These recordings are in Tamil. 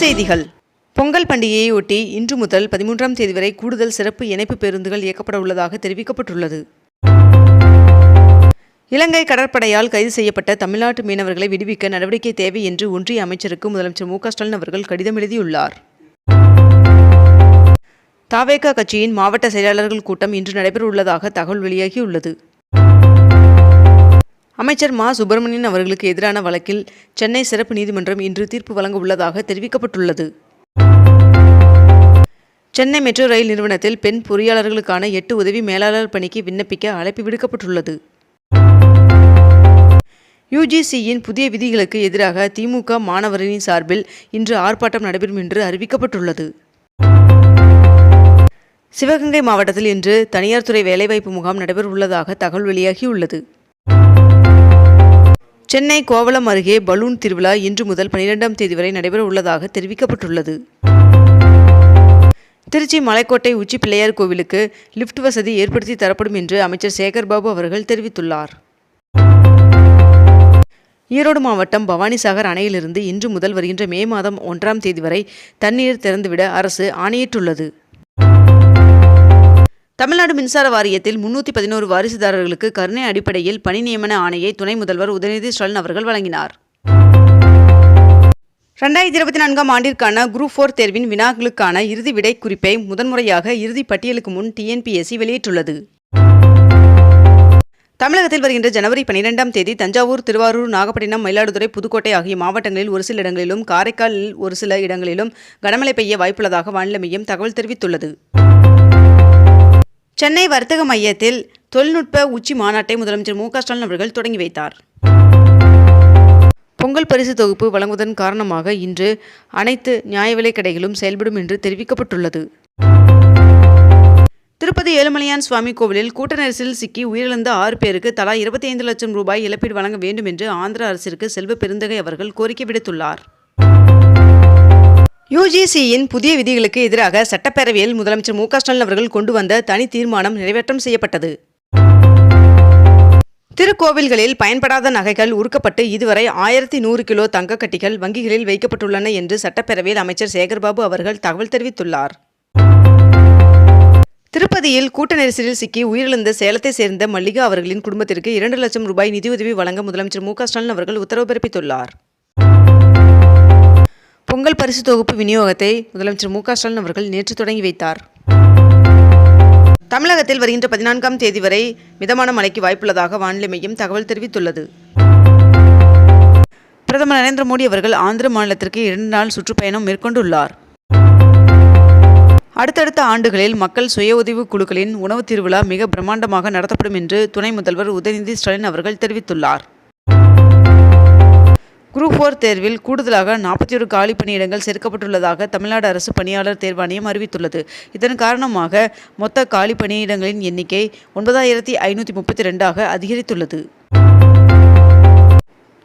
செய்திகள். பொங்கல் பண்டிகையை ஒட்டி இன்று முதல் பதிமூன்றாம் தேதி வரை கூடுதல் சிறப்பு இணைப்பு பேருந்துகள் இயக்கப்பட உள்ளதாக தெரிவிக்கப்பட்டுள்ளது. இலங்கை கடற்படையால் கைது செய்யப்பட்ட தமிழ்நாட்டு மீனவர்களை விடுவிக்க நடவடிக்கை தேவை என்று ஒன்றிய அமைச்சருக்கு முதலமைச்சர் மு ஸ்டாலின் அவர்கள் கடிதம் எழுதியுள்ளார். தாவேகா கட்சியின் மாவட்ட செயலாளர்கள் கூட்டம் இன்று நடைபெறவுள்ளதாக தகவல் வெளியாகியுள்ளது. அமைச்சர் மா. சுப்பிரமணியன் அவர்களுக்கு எதிரான வழக்கில் சென்னை சிறப்பு நீதிமன்றம் இன்று தீர்ப்பு வழங்க உள்ளதாக தெரிவிக்கப்பட்டுள்ளது. சென்னை மெட்ரோ ரயில் நிறுவனத்தில் பெண் பொறியாளர்களுக்கான எட்டு உதவி மேலாளர் பணிக்கு விண்ணப்பிக்க அழைப்பு விடுக்கப்பட்டுள்ளது. யுஜிசியின் புதிய விதிகளுக்கு எதிராக திமுக மாணவரின் சார்பில் இன்று ஆர்ப்பாட்டம் நடைபெறும் என்று அறிவிக்கப்பட்டுள்ளது. சிவகங்கை மாவட்டத்தில் இன்று தனியார் துறை வேலைவாய்ப்பு முகாம் நடைபெறவுள்ளதாக தகவல் வெளியாகியுள்ளது. சென்னை கோவளம் அருகே பலூன் திருவிழா இன்று முதல் பனிரெண்டாம் தேதி வரை நடைபெற உள்ளதாக தெரிவிக்கப்பட்டுள்ளது. திருச்சி மலைக்கோட்டை உச்சி பிள்ளையார் கோவிலுக்கு லிஃப்ட் வசதி ஏற்படுத்தி தரப்படும் என்று அமைச்சர் சேகர்பாபு அவர்கள் தெரிவித்துள்ளார். ஈரோடு மாவட்டம் பவானிசாகர் அணையிலிருந்து இன்று முதல் வருகின்ற மே மாதம் ஒன்றாம் தேதி வரை தண்ணீர் திறந்துவிட அரசு ஆணையிட்டுள்ளது. தமிழ்நாடு மின்சார வாரியத்தில் முன்னூற்றி பதினோரு வாரிசுதாரர்களுக்கு கருணை அடிப்படையில் பணி நியமன ஆணையை துணை முதல்வர் உதயநிதி ஸ்டாலின் அவர்கள் வழங்கினார். ரெண்டாயிரத்தி இருபத்தி நான்காம் ஆண்டிற்கான குரூப் ஃபோர் தேர்வின் வினாக்களுக்கான இறுதி விடை குறிப்பை முதன்முறையாக இறுதி பட்டியலுக்கு முன் டிஎன்பிஎஸ்சி வெளியிட்டுள்ளது. தமிழகத்தில் வருகின்ற ஜனவரி பனிரெண்டாம் தேதி தஞ்சாவூர் திருவாரூர் நாகப்பட்டினம் மயிலாடுதுறை புதுக்கோட்டை ஆகிய மாவட்டங்களில் ஒரு சில இடங்களிலும் காரைக்காலில் ஒரு சில இடங்களிலும் கனமழை பெய்ய வாய்ப்புள்ளதாக வானிலை மையம் தகவல் தெரிவித்துள்ளது. சென்னை வர்த்தக மையத்தில் தொழில்நுட்ப உச்சி மாநாட்டை முதலமைச்சர் மு ஸ்டாலின் அவர்கள் தொடங்கி வைத்தார். பொங்கல் பரிசு தொகுப்பு வழங்குவதன் காரணமாக இன்று அனைத்து நியாய விலைக் கடைகளும் செயல்படும் என்று தெரிவிக்கப்பட்டுள்ளது. திருப்பதி ஏழுமலையான் சுவாமி கோவிலில் கூட்ட நெரிசலில் சிக்கி உயிரிழந்த ஆறு பேருக்கு தலா இருபத்தி ஐந்து லட்சம் ரூபாய் இழப்பீடு வழங்க வேண்டும் என்று ஆந்திர அரசிற்கு செல்வ பெருந்தகை அவர்கள் கோரிக்கை விடுத்துள்ளார். யுஜிசியின் புதிய விதிகளுக்கு எதிராக சட்டப்பேரவையில் முதலமைச்சர் மு க ஸ்டாலின் அவர்கள் கொண்டு வந்த தனி தீர்மானம் நிறைவேற்றம் செய்யப்பட்டது. திருக்கோவில்களில் பயன்படாத நகைகள் உருக்கப்பட்டு இதுவரை ஆயிரத்தி நூறு கிலோ தங்க கட்டிகள் வங்கிகளில் வைக்கப்பட்டுள்ளன என்று சட்டப்பேரவையில் அமைச்சர் சேகர்பாபு அவர்கள் தகவல் தெரிவித்துள்ளார். திருப்பதியில் கூட்ட நெரிசலில் சிக்கி உயிரிழந்த சேலத்தை சேர்ந்த மல்லிகா அவர்களின் குடும்பத்திற்கு இரண்டு லட்சம் ரூபாய் நிதியுதவி வழங்க முதலமைச்சர் மு க ஸ்டாலின் அவர்கள் உத்தரவு பிறப்பித்துள்ளார். பொங்கல் பரிசு தொகுப்பு விநியோகத்தை முதலமைச்சர் மு க ஸ்டாலின் அவர்கள் நேற்று தொடங்கி வைத்தார். தமிழகத்தில் வருகின்ற பதினான்காம் தேதி வரை மிதமான மழைக்கு வாய்ப்புள்ளதாக வானிலை மையம் தகவல் தெரிவித்துள்ளது. பிரதமர் நரேந்திர மோடி அவர்கள் ஆந்திர மாநிலத்திற்கு இரண்டு நாள் சுற்றுப்பயணம் மேற்கொண்டுள்ளார். அடுத்தடுத்த ஆண்டுகளில் மக்கள் சுய உதவி குழுக்களின் உணவு திருவிழா மிக பிரம்மாண்டமாக நடத்தப்படும் என்று துணை முதல்வர் உதயநிதி ஸ்டாலின் அவர்கள் தெரிவித்துள்ளார். குரூப் தேர்வில் கூடுதலாக நாற்பத்தி ஒரு காலி பணியிடங்கள் சேர்க்கப்பட்டுள்ளதாக தமிழ்நாடு அரசு பணியாளர் தேர்வாணையம் அறிவித்துள்ளது. இதன் காரணமாக மொத்த காலி பணியிடங்களின் எண்ணிக்கை ஒன்பதாயிரத்தி ஐநூற்றி முப்பத்தி ரெண்டாக அதிகரித்துள்ளது.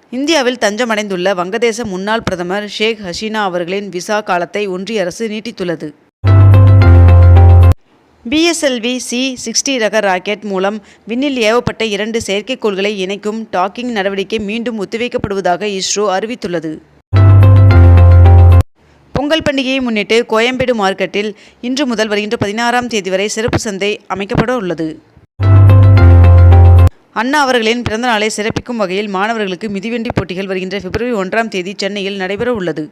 இந்தியாவில் தஞ்சமடைந்துள்ள வங்கதேச முன்னாள் பிரதமர் ஷேக் ஹசீனா அவர்களின் விசா காலத்தை ஒன்றிய அரசு நீட்டித்துள்ளது. பிஎஸ்எல்வி சி சிக்ஸ்டி ரக ராக்கெட் மூலம் விண்ணில் ஏவப்பட்ட இரண்டு செயற்கைக்கோள்களை இணைக்கும் டாக்கிங் நடவடிக்கை மீண்டும் ஒத்திவைக்கப்படுவதாக இஸ்ரோ அறிவித்துள்ளது. பொங்கல் பண்டிகையை முன்னிட்டு கோயம்பேடு மார்க்கெட்டில் இன்று முதல் வருகின்ற பதினாறாம் தேதி வரை சிறப்பு சந்தை அமைக்கப்பட உள்ளது. அண்ணா அவர்களின் பிறந்தநாளை சிறப்பிக்கும் வகையில் மாணவர்களுக்கு மிதிவண்டி போட்டிகள் வருகின்ற பிப்ரவரி ஒன்றாம் தேதி சென்னையில் நடைபெற உள்ளது.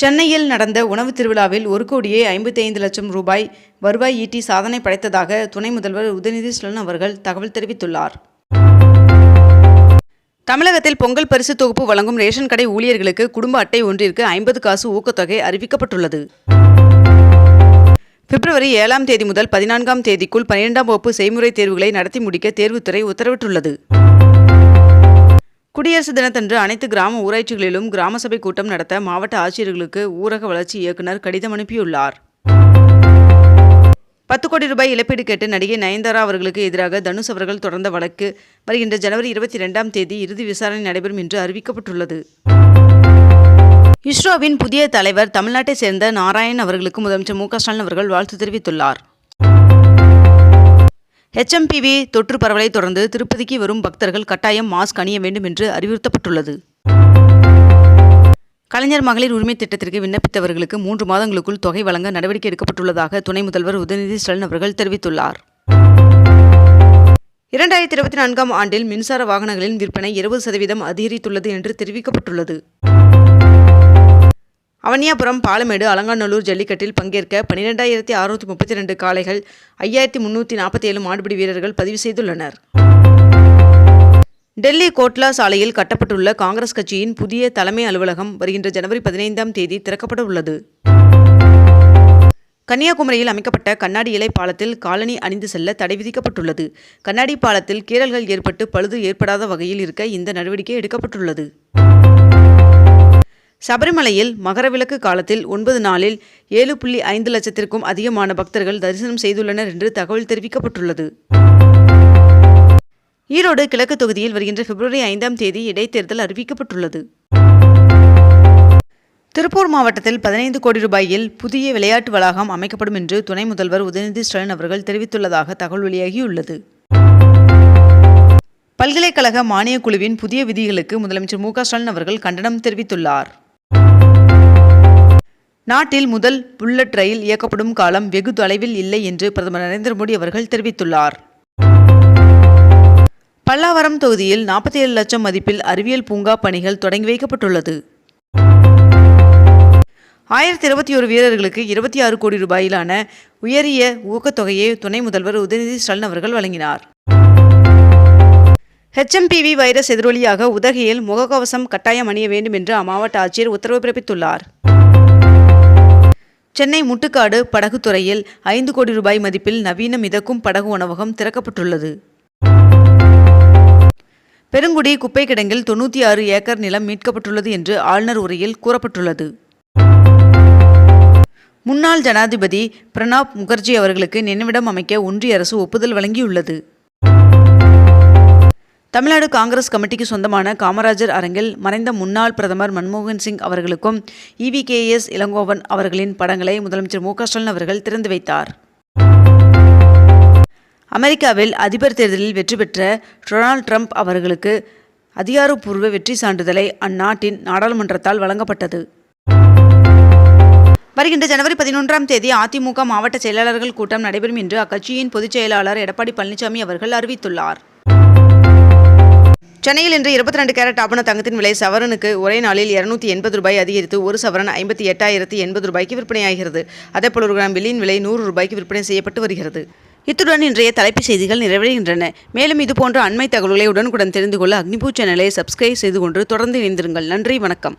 சென்னையில் நடந்த உணவு திருவிழாவில் ஒரு கோடியே ஐம்பத்தி ஐந்து லட்சம் ரூபாய் வருவாய் ஈட்டி சாதனை படைத்ததாக துணை முதல்வர் உதயநிதி ஸ்டாலின் அவர்கள் தகவல் தெரிவித்துள்ளார். தமிழகத்தில் பொங்கல் பரிசு தொகுப்பு வழங்கும் ரேஷன் கடை ஊழியர்களுக்கு குடும்ப அட்டை ஒன்றிற்கு ஐம்பது காசு ஊக்கத்தொகை அறிவிக்கப்பட்டுள்ளது. பிப்ரவரி ஏழாம் தேதி முதல் பதினான்காம் தேதிக்குள் பன்னிரெண்டாம் வகுப்பு செய்முறை தேர்வுகளை நடத்தி முடிக்க தேர்வுத்துறை உத்தரவிட்டுள்ளது. குடியரசு தினத்தன்று அனைத்து கிராம ஊராட்சிகளிலும் கிராம சபை கூட்டம் நடத்த மாவட்ட ஆட்சியர்களுக்கு ஊரக வளர்ச்சி இயக்குநர் கடிதம் அனுப்பியுள்ளார். பத்து கோடி ரூபாய் இழப்பீடு கேட்டு நடிகை நயன்தாரா அவர்களுக்கு எதிராக தனுஷ் அவர்கள் தொடர்ந்த வழக்கு. வருகின்ற ஜனவரி இருபத்தி ரெண்டாம் தேதி இறுதி விசாரணை நடைபெறும் என்று அறிவிக்கப்பட்டுள்ளது. இஸ்ரோவின் புதிய தலைவர் தமிழ்நாட்டை சேர்ந்த நாராயண் அவர்களுக்கு முதலமைச்சர் மு க ஸ்டாலின் அவர்கள் வாழ்த்து தெரிவித்துள்ளார். ஹெச்எம்பிவி தொற்று பரவலை தொடர்ந்து திருப்பதிக்கு வரும் பக்தர்கள் கட்டாயம் மாஸ்க் அணிய வேண்டும் என்று அறிவுறுத்தப்பட்டுள்ளது. கலைஞர் மகளிர் உரிமை திட்டத்திற்கு விண்ணப்பித்தவர்களுக்கு மூன்று மாதங்களுக்குள் தொகை வழங்க நடவடிக்கை எடுக்கப்பட்டுள்ளதாக துணை முதல்வர் உதயநிதி ஸ்டாலின் அவர்கள் தெரிவித்துள்ளார். இரண்டாயிரத்தி இருபத்தி நான்காம் ஆண்டில் மின்சார வாகனங்களின் விற்பனை இருபது சதவீதம் அதிகரித்துள்ளது என்று தெரிவிக்கப்பட்டுள்ளது. அவனியாபுரம் பாலமேடு அலங்காநல்லூர் ஜல்லிக்கட்டில் பங்கேற்க பன்னிரெண்டாயிரத்தி அறுநூற்றி முப்பத்தி ரெண்டு காளைகள் ஐயாயிரத்தி முன்னூற்றி நாற்பத்தி ஏழு மாடுபிடி வீரர்கள் பதிவு செய்துள்ளனர். டெல்லி கோட்லா சாலையில் கட்டப்பட்டுள்ள காங்கிரஸ் கட்சியின் புதிய தலைமை அலுவலகம் வருகின்ற ஜனவரி பதினைந்தாம் தேதி திறக்கப்பட உள்ளது. கன்னியாகுமரியில் அமைக்கப்பட்ட கண்ணாடி இலை பாலத்தில் காலனி அணிந்து செல்ல தடை விதிக்கப்பட்டுள்ளது. கண்ணாடி பாலத்தில் கீறல்கள் ஏற்பட்டு பழுது ஏற்படாத வகையில் இருக்க இந்த நடவடிக்கை எடுக்கப்பட்டுள்ளது. சபரிமலையில் மகரவிளக்கு காலத்தில் ஒன்பது நாளில் ஏழு புள்ளி ஐந்து லட்சத்திற்கும் அதிகமான பக்தர்கள் தரிசனம் செய்துள்ளனர் என்று தகவல் தெரிவிக்கப்பட்டுள்ளது. ஈரோடு கிழக்கு தொகுதியில் வருகின்ற பிப்ரவரி ஐந்தாம் தேதி இடைத்தேர்தல் அறிவிக்கப்பட்டுள்ளது. திருப்பூர் மாவட்டத்தில் பதினைந்து கோடி ரூபாயில் புதிய விளையாட்டு வளாகம் அமைக்கப்படும் என்று துணை முதல்வர் உதயநிதி ஸ்டாலின் அவர்கள் தெரிவித்துள்ளதாக தகவல் வெளியாகியுள்ளது. பல்கலைக்கழக மானியக் குழுவின் புதிய விதிகளுக்கு முதலமைச்சர் மு க ஸ்டாலின் அவர்கள் கண்டனம் தெரிவித்துள்ளார். நாட்டில் முதல் புல்லட் ரயில் இயக்கப்படும் காலம் வெகு தொலைவில் இல்லை என்று பிரதமர் நரேந்திர மோடி அவர்கள் தெரிவித்துள்ளார். பல்லாவரம் தொகுதியில் நாற்பத்தி ஏழு லட்சம் மதிப்பில் அறிவியல் பூங்கா பணிகள் தொடங்கி வைக்கப்பட்டுள்ளது. ஆயிரத்தி இருபத்தி ஒரு வீரர்களுக்கு இருபத்தி ஆறு கோடி ரூபாயிலான உயரிய ஊக்கத்தொகையை துணை முதல்வர் உதயநிதி ஸ்டாலின் அவர்கள் வழங்கினார். ஹெச்எம்பிவி வைரஸ் எதிரொலியாக உதகையில் முகக்கவசம் கட்டாயம் அணிய வேண்டும் என்று அம்மாவட்ட ஆட்சியர் உத்தரவு பிறப்பித்துள்ளார். சென்னை முட்டுக்காடு படகுத்துறையில் ஐந்து கோடி ரூபாய் மதிப்பில் நவீன மிதக்கும் படகு உணவகம் திறக்கப்பட்டுள்ளது. பெருங்குடி குப்பை கிடங்கில் தொண்ணூற்றி ஆறு ஏக்கர் நிலம் மீட்கப்பட்டுள்ளது என்று ஆளுநர் உரையில் கூறப்பட்டுள்ளது. முன்னாள் ஜனாதிபதி பிரணாப் முகர்ஜி அவர்களுக்கு நினைவிடம் அமைக்க ஒன்றிய அரசு ஒப்புதல் வழங்கியுள்ளது. தமிழ்நாடு காங்கிரஸ் கமிட்டிக்கு சொந்தமான காமராஜர் அரங்கில் மறைந்த முன்னாள் பிரதமர் மன்மோகன் சிங் அவர்களுக்கும் இவிகேஎஸ் இளங்கோவன் அவர்களின் படங்களை முதலமைச்சர் மு ஸ்டாலின் அவர்கள் திறந்து வைத்தார். அமெரிக்காவில் அதிபர் தேர்தலில் வெற்றி பெற்ற டொனால்ட் ட்ரம்ப் அவர்களுக்கு அதிகாரப்பூர்வ வெற்றி சான்றிதழை அந்நாட்டின் நாடாளுமன்றத்தால் வழங்கப்பட்டது. வருகின்ற ஜனவரி பதினொன்றாம் தேதி அதிமுக மாவட்ட செயலாளர்கள் கூட்டம் நடைபெறும் என்று அக்கட்சியின் பொதுச் செயலாளர் எடப்பாடி பழனிசாமி அவர்கள் அறிவித்துள்ளார். சென்னையில் இன்று இருபத்தி ரெண்டு கேரட் ஆபண தங்கத்தின் விலை சவரனுக்கு ஒரே நாளில் இருநூத்தி எண்பது ரூபாய் அதிகரித்து ஒரு சவரன் ஐம்பத்தி எட்டாயிரத்தி எண்பது ரூபாய்க்கு விற்பனையாகிறது. அதேபோல் ஒரு கிராம் வெள்ளியின் விலை நூறு ரூபாய்க்கு விற்பனை செய்யப்பட்டு வருகிறது. இத்துடன் இன்றைய தலைப்புச் செய்திகள் நிறைவடைகின்றன. மேலும் இதுபோன்ற அண்மை தகவல்களை உடனுக்குடன் தெரிந்து கொள்ள அக்னிபூ சேனலை சப்ஸ்கிரைப் செய்து கொண்டு தொடர்ந்து இணைந்திருங்கள். நன்றி வணக்கம்.